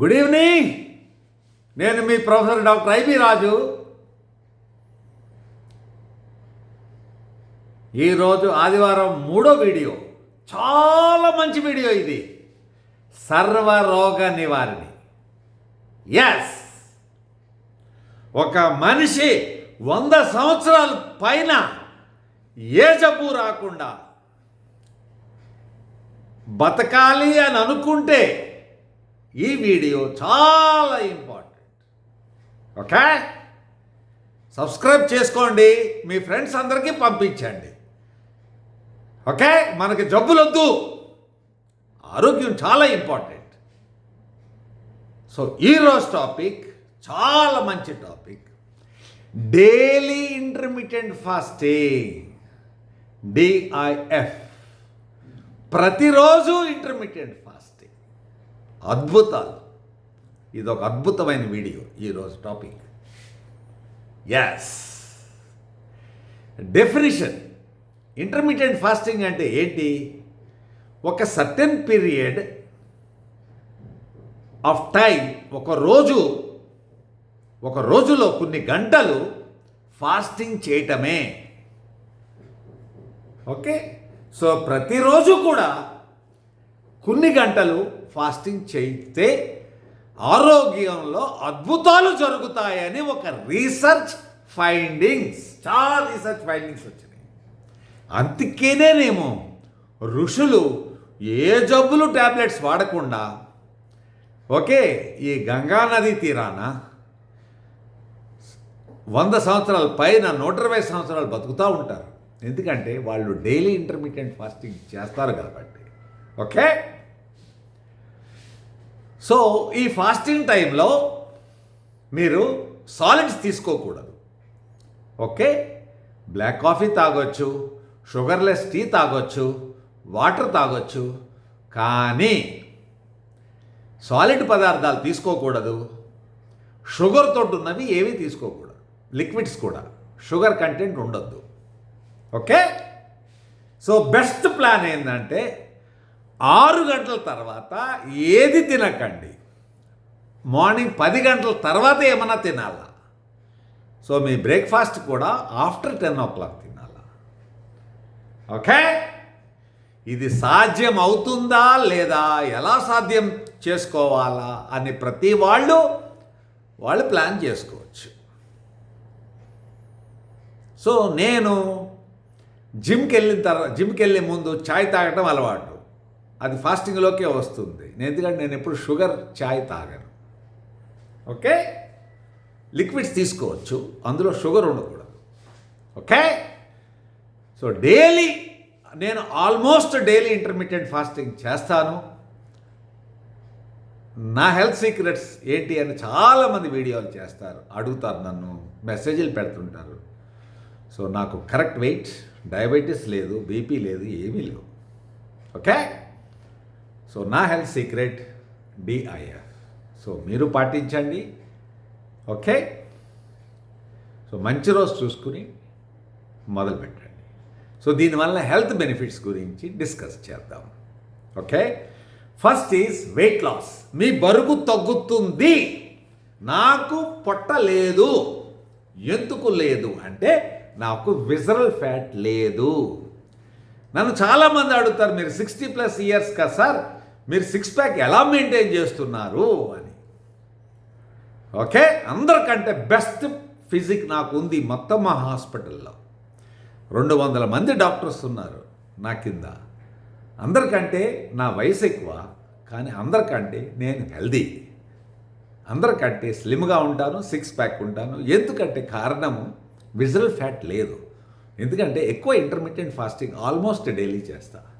Good evening నేను మీ professor doctor I B Raju. ఈరోజు ఆదివారం మూడో వీడియో. చాలా మంచి వీడియో ఇది. సర్వరోగ నివారణి. ఎస్ ఒక మనిషి వంద సంవత్సరాల పైన ఏ జబ్బు రాకుండా బతకాలి అని అనుకుంటే ఈ వీడియో చాలా ఇంపార్టెంట్. ఓకే? సబ్స్క్రైబ్ చేసుకోండి మీ ఫ్రెండ్స్ అందరికీ పంపించండి. ఓకే? మనకి జబ్బులొద్దు. ఆరోగ్యం చాలా ఇంపార్టెంట్. సో ఈరోజు టాపిక్ చాలా మంచి topic. Daily intermediate fasting D I F ప్రతిరోజు ఇంటర్మీడియట్ ఫాస్టింగ్ అద్భుతాలు. ఇది ఒక అద్భుతమైన వీడియో ఈరోజు topic. Yes definition intermediate fasting అంటే ఏంటి? ఒక సర్టెన్ పీరియడ్ ఆఫ్ టైం ఒక రోజు ఒక రోజులో కొన్ని గంటలు ఫాస్టింగ్ చేయటమే. ఓకే సో ప్రతిరోజు కూడా కొన్ని గంటలు ఫాస్టింగ్ చేస్తే ఆరోగ్యంలో అద్భుతాలు జరుగుతాయని ఒక రీసెర్చ్ ఫైండింగ్స్. చాలా రీసెర్చ్ ఫైండింగ్స్ వచ్చినాయి. అందుకేనేనేమో ఋషులు ఏ జబ్బులు ట్యాబ్లెట్స్ వాడకుండా ఓకే ఈ గంగా నది తీరాన వంద సంవత్సరాల పైన నూట ఇరవై సంవత్సరాలు బతుకుతూ ఉంటారు. ఎందుకంటే వాళ్ళు డైలీ ఇంటర్మీడియట్ ఫాస్టింగ్ చేస్తారు కాబట్టి. ఓకే? సో ఈ ఫాస్టింగ్ టైంలో మీరు సాలిడ్స్ తీసుకోకూడదు. ఓకే? బ్లాక్ కాఫీ తాగొచ్చు షుగర్లెస్ టీ తాగొచ్చు వాటర్ తాగొచ్చు కానీ సాలిడ్ పదార్థాలు తీసుకోకూడదు. షుగర్ తోటి ఉన్నవి ఏవి తీసుకోకూడదు. లిక్విడ్స్ కూడా. షుగర్ కంటెంట్ ఉండొద్దు. ఓకే? సో బెస్ట్ ప్లాన్ ఏంటంటే ఆరు గంటల తర్వాత ఏది తినకండి. మార్నింగ్ పది గంటల తర్వాత ఏమైనా తినాలా. సో మీ బ్రేక్ఫాస్ట్ కూడా ఆఫ్టర్ టెన్ ఓ క్లాక్ తినాలా. ఓకే? ఇది సాధ్యం అవుతుందా లేదా? ఎలా సాధ్యం చేసుకోవాలా అని ప్రతి వాళ్ళు వాళ్ళు ప్లాన్ చేసుకోవచ్చు. సో నేను జిమ్కి వెళ్ళిన తర్వాత జిమ్కి వెళ్ళే ముందు చాయ్ తాగటం అలవాటు. అది ఫాస్టింగ్లోకే వస్తుంది. నేను ఎందుకంటే నేను ఎప్పుడు షుగర్ చాయ్ తాగను. ఓకే? లిక్విడ్స్ తీసుకోవచ్చు. అందులో షుగర్ ఉండకూడదు. ఓకే? సో డైలీ నేను ఆల్మోస్ట్ డైలీ ఇంటర్మీడియట్ ఫాస్టింగ్ చేస్తాను. నా హెల్త్ సీక్రెట్స్ ఏంటి అని చాలామంది వీడియోలు చేస్తారు. అడుగుతారు నన్ను మెసేజ్లు పెడుతుంటారు. సో నాకు కరెక్ట్ వెయిట్ డయాబెటీస్ లేదు బీపీ లేదు ఏమీ లేవు. ఓకే? సో నా health secret D I F so మీరు పాటించండి. ఓకే? సో మంచి రోజు చూసుకుని మొదలు పెట్టండి. సో దీనివల్ల హెల్త్ బెనిఫిట్స్ గురించి డిస్కస్ చేద్దాం. Okay? First is weight loss. మీ బరువు తగ్గుతుంది. నాకు పొట్ట లేదు. ఎందుకు లేదు అంటే నాకు విజరల్ ఫ్యాట్ లేదు. నన్ను చాలామంది అడుగుతారు మీరు సిక్స్టీ ప్లస్ ఇయర్స్ కదా సార్? మీరు సిక్స్ ప్యాక్ ఎలా మెయింటైన్ చేస్తున్నారు అని. ఓకే అందరికంటే బెస్ట్ ఫిజిక్ నాకు ఉంది మొత్తం మా హాస్పిటల్లో. రెండు వందల మంది డాక్టర్స్ ఉన్నారు నా కింద. అందరికంటే నా వయసు ఎక్కువ కానీ అందరికంటే నేను హెల్దీ అందరికంటే స్లిమ్గా ఉంటాను సిక్స్ ప్యాక్ ఉంటాను. ఎందుకంటే కారణము విజువల్ ఫ్యాట్ లేదు. ఎందుకంటే ఎక్కువ ఇంటర్మీడియట్ ఫాస్టింగ్ ఆల్మోస్ట్ డైలీ చేస్తాను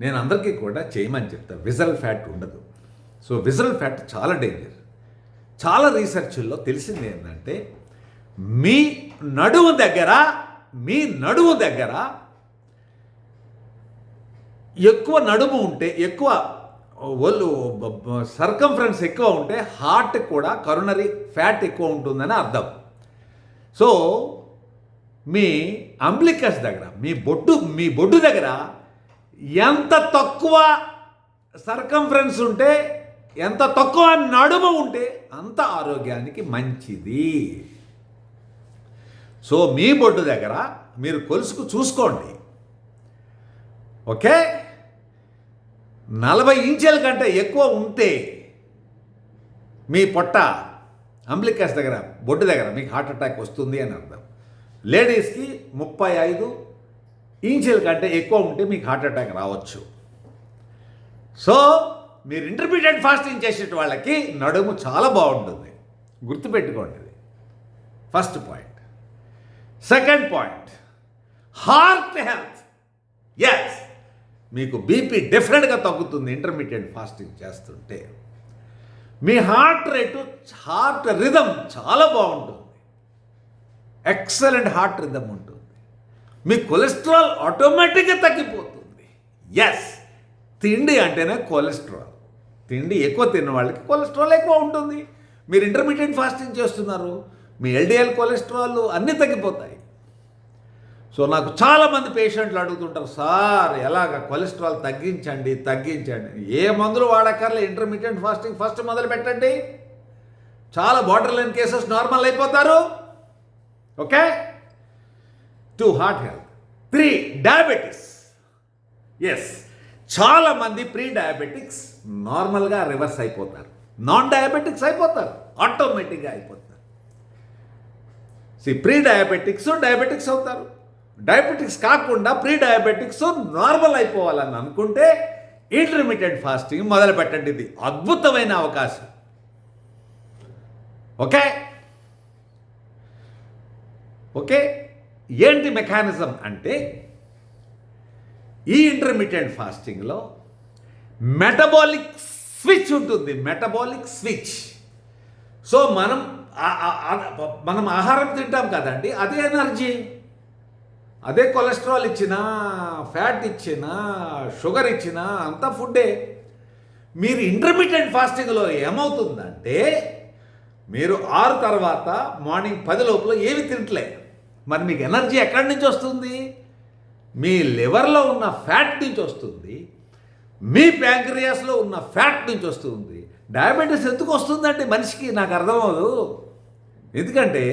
నేను అందరికీ కూడా చేయమని చెప్తా. విజరల్ ఫ్యాట్ ఉండదు. సో విజరల్ ఫ్యాట్ చాలా డేంజర్. చాలా రీసెర్చ్ల్లో తెలిసింది ఏంటంటే మీ నడుము దగ్గర మీ నడుము దగ్గర ఎక్కువ నడుము ఉంటే ఎక్కువ ఒళ్ళు సర్కంఫరెన్స్ ఎక్కువ ఉంటే హార్ట్ కూడా కరోనరీ ఫ్యాట్ ఎక్కువ ఉంటుందని అర్థం. సో మీ అంబ్లికస్ దగ్గర మీ బొడ్డు మీ బొడ్డు దగ్గర ఎంత తక్కువ సర్కంఫరెన్స్ ఉంటే ఎంత తక్కువ నడుమ ఉంటే అంత ఆరోగ్యానికి మంచిది. సో మీ బొడ్డు దగ్గర మీరు కొలుసుకు చూసుకోండి. ఓకే? నలభై ఇంచుల కంటే ఎక్కువ ఉంటే మీ పొట్ట అంబ్లికస్ దగ్గర బొడ్డు దగ్గర మీకు హార్ట్ అటాక్ వస్తుంది అని అర్థం. లేడీస్కి ముప్పై ఐదు ఇంచుల కంటే ఎక్కువ ఉంటే మీకు హార్ట్ అటాక్ రావచ్చు. సో మీరు ఇంటర్మీడియట్ ఫాస్టింగ్ చేసే వాళ్ళకి నడుము చాలా బాగుంటుంది. గుర్తుపెట్టుకోండి ఇది. First point. Second point. Heart health. Yes మీకు బీపీ డిఫరెంట్గా తగ్గుతుంది ఇంటర్మీడియట్ ఫాస్టింగ్ చేస్తుంటే. మీ హార్ట్ రేటు హార్ట్ రిధమ్ చాలా బాగుంటుంది. ఎక్సలెంట్ హార్ట్ రిధమ్ ఉంటుంది. మీ కొలెస్ట్రాల్ ఆటోమేటిక్గా తగ్గిపోతుంది. ఎస్ తిండి అంటేనే కొలెస్ట్రాల్. తిండి ఎక్కువ తిన్న వాళ్ళకి కొలెస్ట్రాల్ ఎక్కువ ఉంటుంది. మీరు ఇంటర్మీడియట్ ఫాస్టింగ్ చేస్తున్నారు. మీ ఎల్డిఎల్ కొలెస్ట్రాల్ అన్నీ తగ్గిపోతాయి. సో నాకు చాలామంది పేషెంట్లు అడుగుతుంటారు సార్ ఎలాగ కొలెస్ట్రాల్ తగ్గించండి తగ్గించండి? ఏ మందులు వాడక్కర్లే ఇంటర్మీడియట్ ఫాస్టింగ్ ఫస్ట్ మొదలు పెట్టండి. చాలా బార్డర్ లైన్ కేసెస్ నార్మల్ అయిపోతారు. Okay two heart health. Three diabetes. Yes చాలామంది ప్రీ డయాబెటిక్స్ నార్మల్గా రివర్స్ అయిపోతారు. నాన్ డయాబెటిక్స్ అయిపోతారు. ఆటోమేటిక్గా అయిపోతారు. సి ప్రీ డయాబెటిక్స్ డయాబెటిక్స్ అవుతారు. డయాబెటిక్స్ కాకుండా ప్రీ డయాబెటిక్స్ నార్మల్ అయిపోవాలని అనుకుంటే ఇంటర్మీడియట్ ఫాస్టింగ్ మొదలు పెట్టండి. ఇది అద్భుతమైన అవకాశం. ఓకే? ఓకే? ఏంటి మెకానిజం అంటే ఈ ఇంటర్మీడియట్ ఫాస్టింగ్లో మెటబాలిక్ స్విచ్ ఉంటుంది. Metabolic switch. సో మనం మనం ఆహారం తింటాం కదండి అదే ఎనర్జీ. అదే కొలెస్ట్రాల్ ఇచ్చినా ఫ్యాట్ ఇచ్చినా షుగర్ ఇచ్చినా అంతా ఫుడ్డే. మీరు ఇంటర్మీడియట్ ఫాస్టింగ్లో ఏమవుతుందంటే మీరు ఆరు తర్వాత మార్నింగ్ పది లోపల ఏమి తింటలేదు మరి మీకు ఎనర్జీ ఎక్కడి నుంచి వస్తుంది? మీ లివర్లో ఉన్న ఫ్యాట్ నుంచి వస్తుంది. మీ ప్యాంక్రియాస్లో ఉన్న ఫ్యాట్ నుంచి వస్తుంది. డయాబెటీస్ ఎందుకు వస్తుందండి మనిషికి? నాకు అర్థమవదు ఎందుకంటే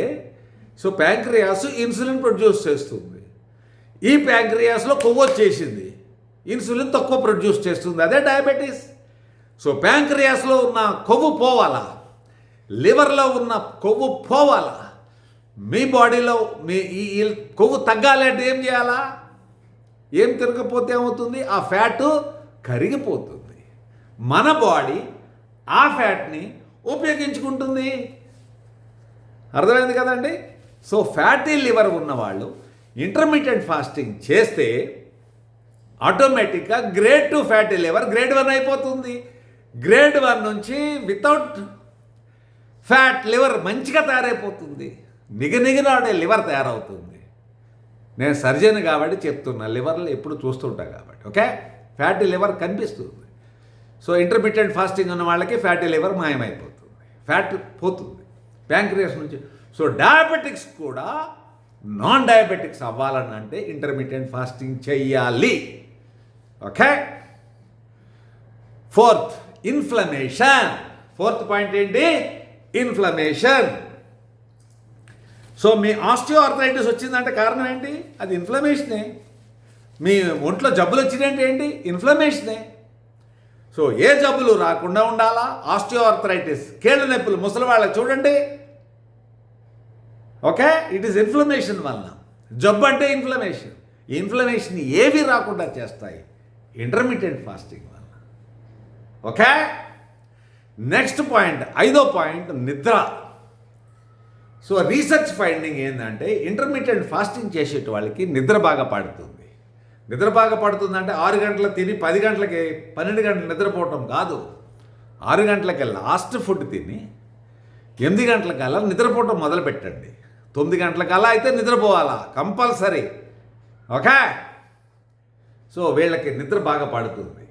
సో ప్యాంక్రియాస్ ఇన్సులిన్ ప్రొడ్యూస్ చేస్తుంది. ఈ ప్యాంక్రియాస్లో కొవ్వు వచ్చేసింది. ఇన్సులిన్ తక్కువ ప్రొడ్యూస్ చేస్తుంది. అదే డయాబెటీస్. సో ప్యాంక్రియాస్లో ఉన్న కొవ్వు పోవాలా? లివర్లో ఉన్న కొవ్వు పోవాలా? మీ బాడీలో మీ ఈ కొవ్వు తగ్గాలి అంటే ఏం చేయాలా? ఏం తిరగకపోతే ఏమవుతుంది? ఆ ఫ్యాట్ కరిగిపోతుంది. మన బాడీ ఆ ఫ్యాట్ని ఉపయోగించుకుంటుంది. అర్థమైంది కదండి? సో ఫ్యాటీ లివర్ ఉన్నవాళ్ళు ఇంటర్మీడియట్ ఫాస్టింగ్ చేస్తే ఆటోమేటిక్గా grade two fatty liver grade one అయిపోతుంది. గ్రేడ్ వన్ నుంచి వితౌట్ ఫ్యాట్ లివర్ మంచిగా తయారైపోతుంది. నిగనిగనాడే లివర్ తయారవుతుంది. నేను సర్జన్ కాబట్టి చెప్తున్నా లివర్లు ఎప్పుడు చూస్తుంటా కాబట్టి ఓకే? ఫ్యాటీ లివర్ కనిపిస్తుంది. సో ఇంటర్మీడియట్ ఫాస్టింగ్ ఉన్న వాళ్ళకి ఫ్యాటీ లివర్ మాయమైపోతుంది. ఫ్యాట్ పోతుంది. ప్యాంక్రియస్ నుంచి. సో డయాబెటిక్స్ కూడా నాన్ డయాబెటిక్స్ అవ్వాలని అంటే ఇంటర్మీడియట్ ఫాస్టింగ్ చెయ్యాలి. Okay? Fourth inflammation. Fourth point ఏంటి? ఇన్ఫ్లమేషన్. సో మీ ఆస్టియో ఆర్థరైటిస్ వచ్చిందంటే కారణం ఏంటి? అది ఇన్ఫ్లమేషనే మీ ఒంట్లో జబ్బులు వచ్చినాయంటే ఏంటి? ఇన్ఫ్లమేషనే సో ఏ జబ్బులు రాకుండా ఉండాలా? ఆస్టియో ఆర్థరైటిస్ కీళ్ళ నొప్పులు ముసలి వాళ్ళకి చూడండి. ఓకే? ఇట్ ఈస్ ఇన్ఫ్లమేషన్ వలన. జబ్బు అంటే ఇన్ఫ్లమేషన్ ఇన్ఫ్లమేషన్ ఏవి రాకుండా చేస్తాయి? ఇంటర్మీడియట్ ఫాస్టింగ్ వలన. ఓకే? నెక్స్ట్ పాయింట్ ఐదో పాయింట్ నిద్ర. సో రీసెర్చ్ ఫైండింగ్ ఏంటంటే ఇంటర్మీడియట్ ఫాస్టింగ్ చేసేట వాళ్ళకి నిద్ర బాగా పడుతుంది. నిద్ర బాగా పడుతుంది అంటే ఆరు గంటల తిని పది గంటలకి పన్నెండు గంటలు నిద్రపోవటం కాదు. ఆరు గంటలకి లాస్ట్ ఫుడ్ తిని ఎనిమిది గంటలకల్లా నిద్రపోవటం మొదలు పెట్టండి తొమ్మిది గంటలకల్లా అయితే నిద్రపోవాలా? కంపల్సరీ. ఓకే? సో వీళ్ళకి నిద్ర బాగా పడుతుంది.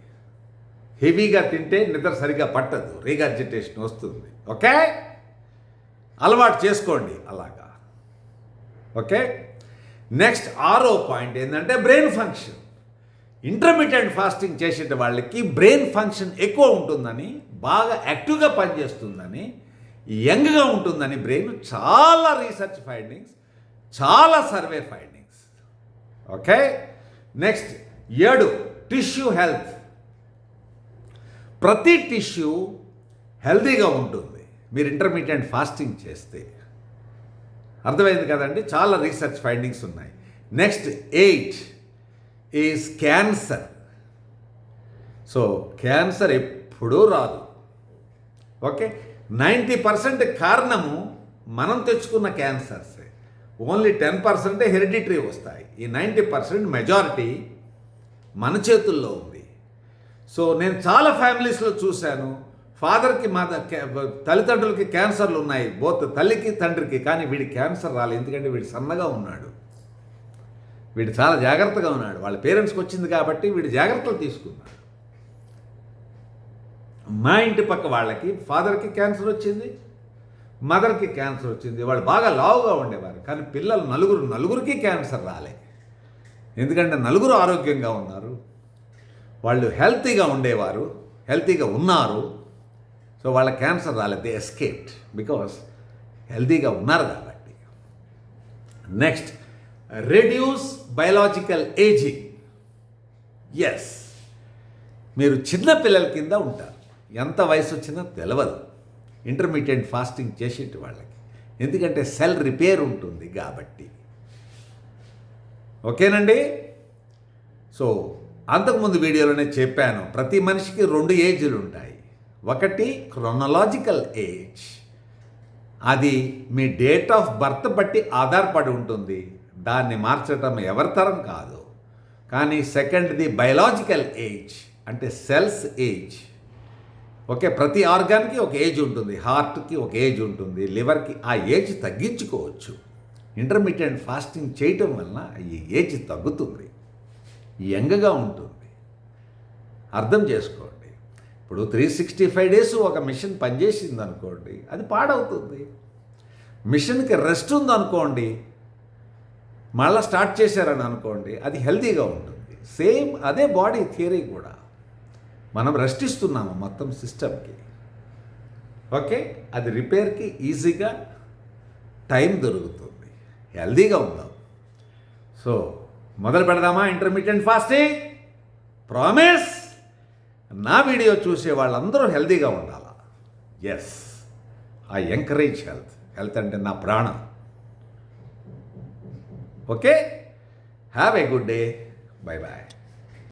హెవీగా తింటే నిద్ర సరిగా పట్టదు. రీగార్జిటేషన్ వస్తుంది. ఓకే? అలవాటు చేసుకోండి అలాగా. ఓకే? నెక్స్ట్ ఆరో పాయింట్ ఏంటంటే బ్రెయిన్ ఫంక్షన్. ఇంటర్మీడియట్ ఫాస్టింగ్ చేసేట వాళ్ళకి బ్రెయిన్ ఫంక్షన్ ఎక్కువ ఉంటుందని బాగా యాక్టివ్గా పనిచేస్తుందని యంగ్గా ఉంటుందని బ్రెయిన్ చాలా రీసెర్చ్ ఫైండింగ్స్ చాలా సర్వే ఫైండింగ్స్. ఓకే? నెక్స్ట్ ఏడు టిష్యూ హెల్త్. ప్రతి టిష్యూ హెల్తీగా ఉంటుంది. మీరు ఇంటర్మీడియట్ ఫాస్టింగ్ చేస్తే. అర్థమైంది కదండి? చాలా రీసెర్చ్ ఫైండింగ్స్ ఉన్నాయి. Next eight is cancer so cancer ఎప్పుడూ రాదు. ఓకే నైంటీ పర్సెంట్ కారణము మనం తెచ్చుకున్న క్యాన్సర్సే ఓన్లీ టెన్ పర్సెంటే హెరిడిటరీ వస్తాయి. ఈ నైంటీ పర్సెంట్ మెజారిటీ మన చేతుల్లో ఉంది. సో నేను చాలా ఫ్యామిలీస్లో చూశాను. ఫాదర్కి మా తల్లిదండ్రులకి క్యాన్సర్లు ఉన్నాయి. బోత్ తల్లికి తండ్రికి. కానీ వీడి క్యాన్సర్ రాలేదు. ఎందుకంటే వీడు సన్నగా ఉన్నాడు. వీడు చాలా జాగ్రత్తగా ఉన్నాడు. వాళ్ళ పేరెంట్స్కి వచ్చింది కాబట్టి వీడు జాగ్రత్తలు తీసుకున్నాడు. మా ఇంటి పక్క వాళ్ళకి ఫాదర్కి క్యాన్సర్ వచ్చింది. మదర్కి క్యాన్సర్ వచ్చింది. వాళ్ళు బాగా లావుగా ఉండేవారు. కానీ పిల్లలు నలుగురు నలుగురికి క్యాన్సర్ రాలే. ఎందుకంటే నలుగురు ఆరోగ్యంగా ఉన్నారు. వాళ్ళు హెల్తీగా ఉండేవారు. హెల్తీగా ఉన్నారు. సో వాళ్ళ క్యాన్సర్ రాలేదు. దే ఎస్కేప్డ్ బికాస్ హెల్తీగా ఉన్నారు కాబట్టి. Next reduce biological aging yes మీరు చిన్న పిల్లల కింద ఉంటారు. ఎంత వయసు వచ్చినా తెలియదు ఇంటర్మీడియట్ ఫాస్టింగ్ చేసేటి వాళ్ళకి. ఎందుకంటే సెల్ రిపేర్ ఉంటుంది కాబట్టి. ఓకేనండి? సో అంతకుముందు వీడియోలోనే చెప్పాను. ప్రతి మనిషికి రెండు ఏజ్లు ఉంటాయి ఒకటి క్రొనలాజికల్ ఏజ్ అది మీ డేట్ ఆఫ్ బర్త్ బట్టి ఆధారపడి ఉంటుంది. దాన్ని మార్చడం ఎవరి తరం కాదు. కానీ సెకండ్ది బయలాజికల్ ఏజ్ అంటే సెల్స్ ఏజ్ ఓకే ప్రతి ఆర్గాన్కి ఒక ఏజ్ ఉంటుంది. హార్ట్కి ఒక ఏజ్ ఉంటుంది. లివర్కి ఆ ఏజ్ తగ్గించుకోవచ్చు. ఇంటర్మీడియట్ ఫాస్టింగ్ చేయటం వలన ఈ ఏజ్ తగ్గుతుంది. యంగ్గా ఉంటుంది. అర్థం చేసుకోండి. ఇప్పుడు త్రీ సిక్స్టీ ఫైవ్ డేస్ ఒక మిషన్ పనిచేసింది అనుకోండి అది పాడవుతుంది. మిషన్కి రెస్ట్ ఉందనుకోండి మళ్ళీ స్టార్ట్ చేశారని అనుకోండి అది హెల్తీగా ఉంటుంది. సేమ్ అదే బాడీ థియరీ కూడా. మనం రెస్ట్ ఇస్తున్నాము మొత్తం సిస్టమ్కి ఓకే అది రిపేర్కి ఈజీగా టైం దొరుకుతుంది. హెల్తీగా ఉందాం. సో మొదలు పెడదామా ఇంటర్మీడియట్ ఫాస్టింగ్ ప్రామిస్ నా వీడియో చూసే వాళ్ళందరూ హెల్తీగా ఉండాలి? Yes I encourage health health అంటే నా ప్రాణం. Okay have a good day bye bye